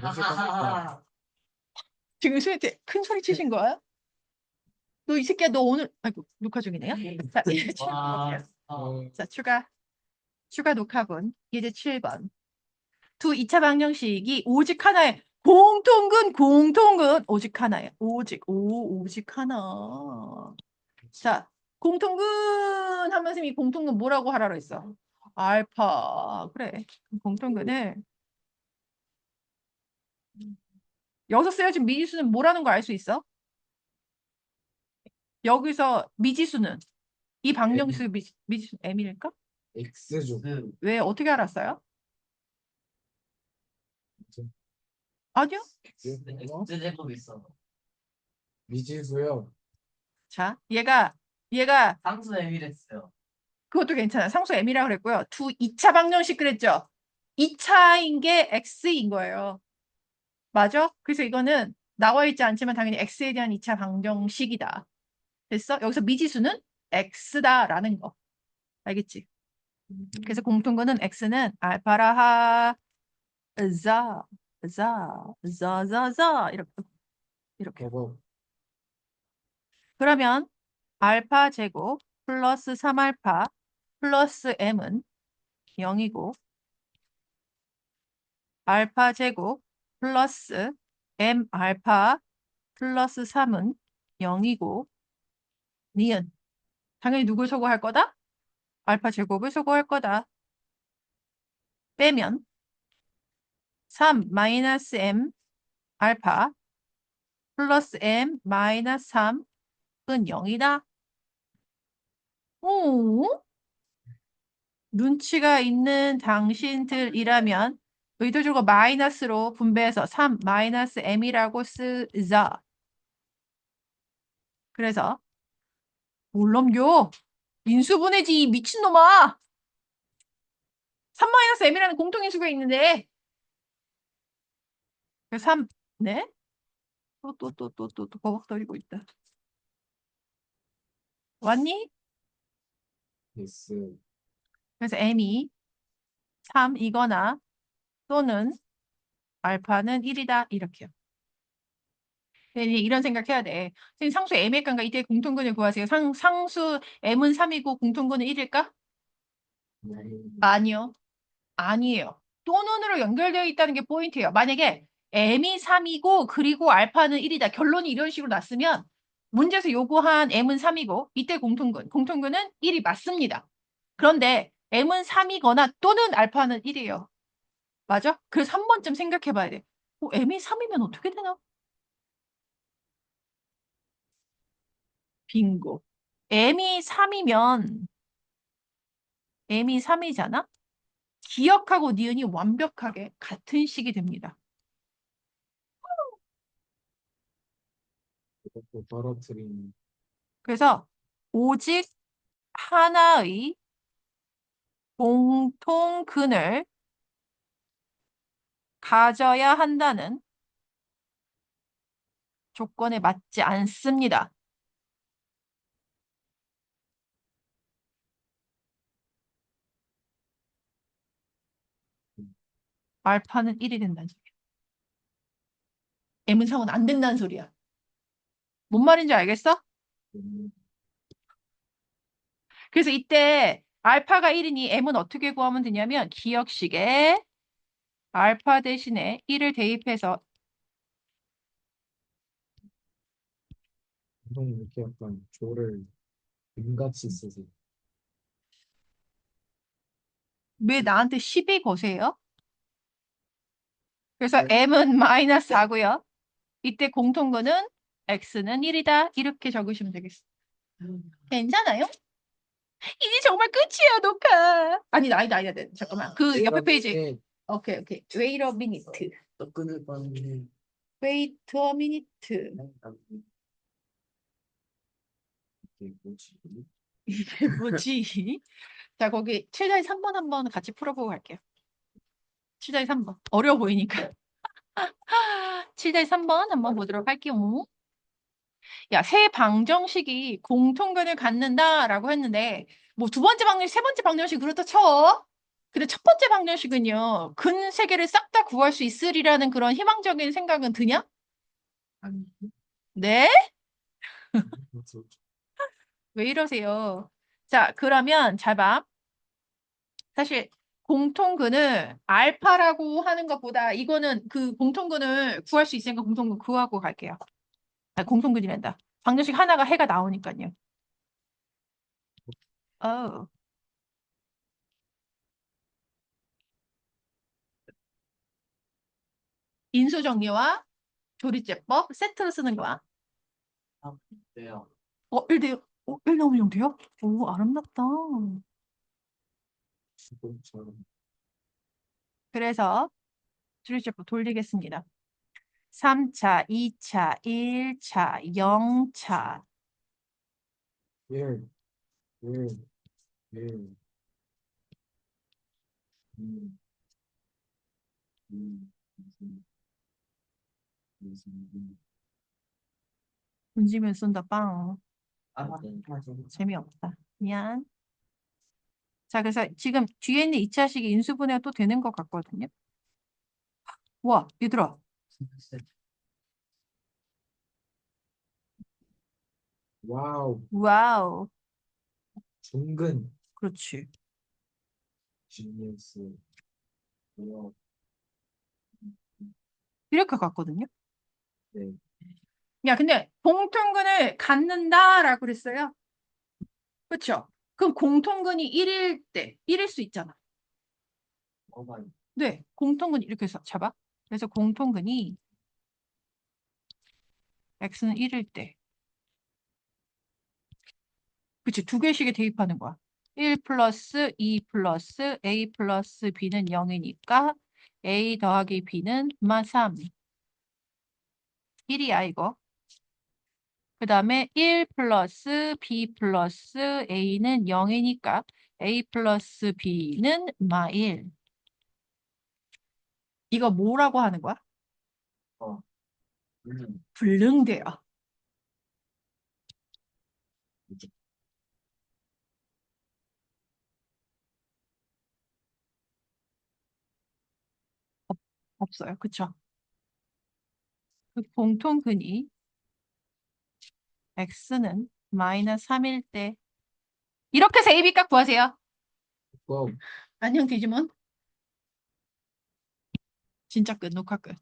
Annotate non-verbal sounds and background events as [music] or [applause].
깜빡이야. [laughs] 지금 수혜한테 큰 소리 치신 거야? 너 이 새끼야 너 오늘 아이고 녹화 중이네요. [laughs] 자, 이제 와, 추가할게요. 어, 자 추가 추가 녹화분 예제 7번 두 2차 방정식이 오직 하나의 공통근 공통근 오직 하나예요. 오직 오 오직 하나. 자 공통근 하면 선생님이 공통근 뭐라고 하라고 했어? 알파 그래 공통근을 여기서 쓰여진 미지수는 뭐라는 거 알 수 있어? 여기서 미지수는 이 방정식 미지, 미지수 m일까? X죠. 그, 왜 어떻게 알았어요? 아니요. X? 어? X 제곱 있어. 미지수요. 자, 얘가 얘가 상수 M이랬어요. 그것도 괜찮아요. 상수 m이라고 그랬고요. 두 2차 방정식 그랬죠. 2차인 게 x인 거예요. 맞아? 그래서 이거는 나와 있지 않지만 당연히 x에 대한 2차 방정식이다. 됐어? 여기서 미지수는 x다라는 거. 알겠지? 그래서 공통근은 x는 알파라하 자, 자, 자, 자, 자 이렇게 이렇게. 그러면 알파 제곱 플러스 3알파 플러스 m은 0이고 알파 제곱 플러스 m 알파 플러스 3은 0이고 니은 당연히 누굴 소거할 거다? 알파 제곱을 소거할 거다. 빼면 3 마이너스 m 알파 플러스 m 마이너스 3은 0이다. 오? 눈치가 있는 당신들이라면 의도적으로 마이너스로 분배해서 3 마이너스 m이라고 쓰자. 그래서 뭘 넘겨? 인수분해지 이 미친놈아. 3 마이너스 m이라는 공통인수가 있는데. 3, 네? 또 또 또 또 또또 버벅거리고 있다. 왔니? X. 그래서 m이 3이거나 또는 알파는 1이다 이렇게요. 이제 이런 생각해야 돼. 선생님 상수 m의 값과 이때 공통근을 구하세요. 상, 상수 m은 3이고 공통근은 1일까? 아니요. 아니에요. 또는으로 연결되어 있다는 게 포인트예요. 만약에 m이 3이고 그리고 알파는 1이다. 결론이 이런 식으로 났으면 문제에서 요구한 m은 3이고 이때 공통근, 공통근은 1이 맞습니다. 그런데 m은 3이거나 또는 알파는 1이에요. 맞아? 그래서 한 번쯤 생각해 봐야 돼. 어, m이 3이면 어떻게 되나? 빙고. m이 3이면 m이 3이잖아? 기억하고 니은이 완벽하게 같은 식이 됩니다. 그래서 오직 하나의 공통 근을 가져야 한다는 조건에 맞지 않습니다. 알파는 1이 된다는 소리야. m은 3은 안 된다는 소리야. 뭔 말인지 알겠어? 음, 그래서 이때 알파가 1이니 m은 어떻게 구하면 되냐면 기억식에 알파 대신에 1을 대입해서 보통 이렇게 약간 조를 금같이 쓰세요. 왜 나한테 10이 거세요? 그래서 m은 마이너스 4고요. 이때 공통근은 x는 1이다. 이렇게 적으시면 되겠어요. 괜찮아요? 이제 정말 끝이에요, 녹화. 아니, 아니다, 아니다, 아니다. 잠깐만. 그 옆에 페이지. 네, 오케이, 오케이. Wait a minute. 또 끊을 뻔했네. Wait a minute. 이게 뭐지? 이게 뭐지? 자, 거기 7자리 3번 한번 같이 풀어보고 갈게요. 7자리 3번. 어려워 보이니까. [laughs] 7자리 3번 한번 보도록 할게요. 야, 세 방정식이 공통근을 갖는다라고 했는데, 뭐 두 번째 방정식, 세 번째 방정식 그렇다 쳐. 근데 첫 번째 방정식은요, 근 세 개를 싹 다 구할 수 있으리라는 그런 희망적인 생각은 드냐? 아니 네? [laughs] 왜 이러세요? 자, 그러면 잘 봐. 사실 공통근을 알파라고 하는 것보다 이거는 그 공통근을 구할 수 있으니까 공통근 구하고 갈게요. 아, 공통근이란다. 방정식 하나가 해가 나오니까요. 어. 인수 정리와 조리제법 세트로 쓰는 거야. 아. 어, 1대 어, 1 나오면 0 돼요? 오, 아름답다. 그래서 조리제법 돌리겠습니다. 3차, 2차, 1차, 0차. 1 1 1 2 2 2 던지면 쏜다, 빵. 아, 네. 재미없다. 미안. 자, 그래서 지금 뒤에 있는 2차식이 인수분해가 또 되는 것 같거든요. 와, 얘들아. 와우 와우. 중근 그렇지. 지니어스 뭐야 이렇게 갔거든요. 네 야, 근데 공통근을 갖는다라고 그랬어요. 그렇죠? 그럼 공통근이 1일 때, 1일 수 있잖아. 뭐가 네, 공통근 이렇게 해서 잡아. 그래서 공통근이 x는 1일 때. 그치, 두 개씩에 대입하는 거야. 1 플러스 2 플러스 a 플러스 b는 0이니까 a 더하기 b는 마 3. 1이야, 이거. 그 다음에 1 플러스 b 플러스 a는 0이니까 a 플러스 b는 마 1. 이거 뭐라고 하는 거야? 음, 불능돼요. 없- 없어요. 그쵸? 그 공통근이 x는 마이너스 3일 때 이렇게 해서 a, b 값 구하세요. 와우 안녕 디지몬. 진짜 끝, 녹화 끝.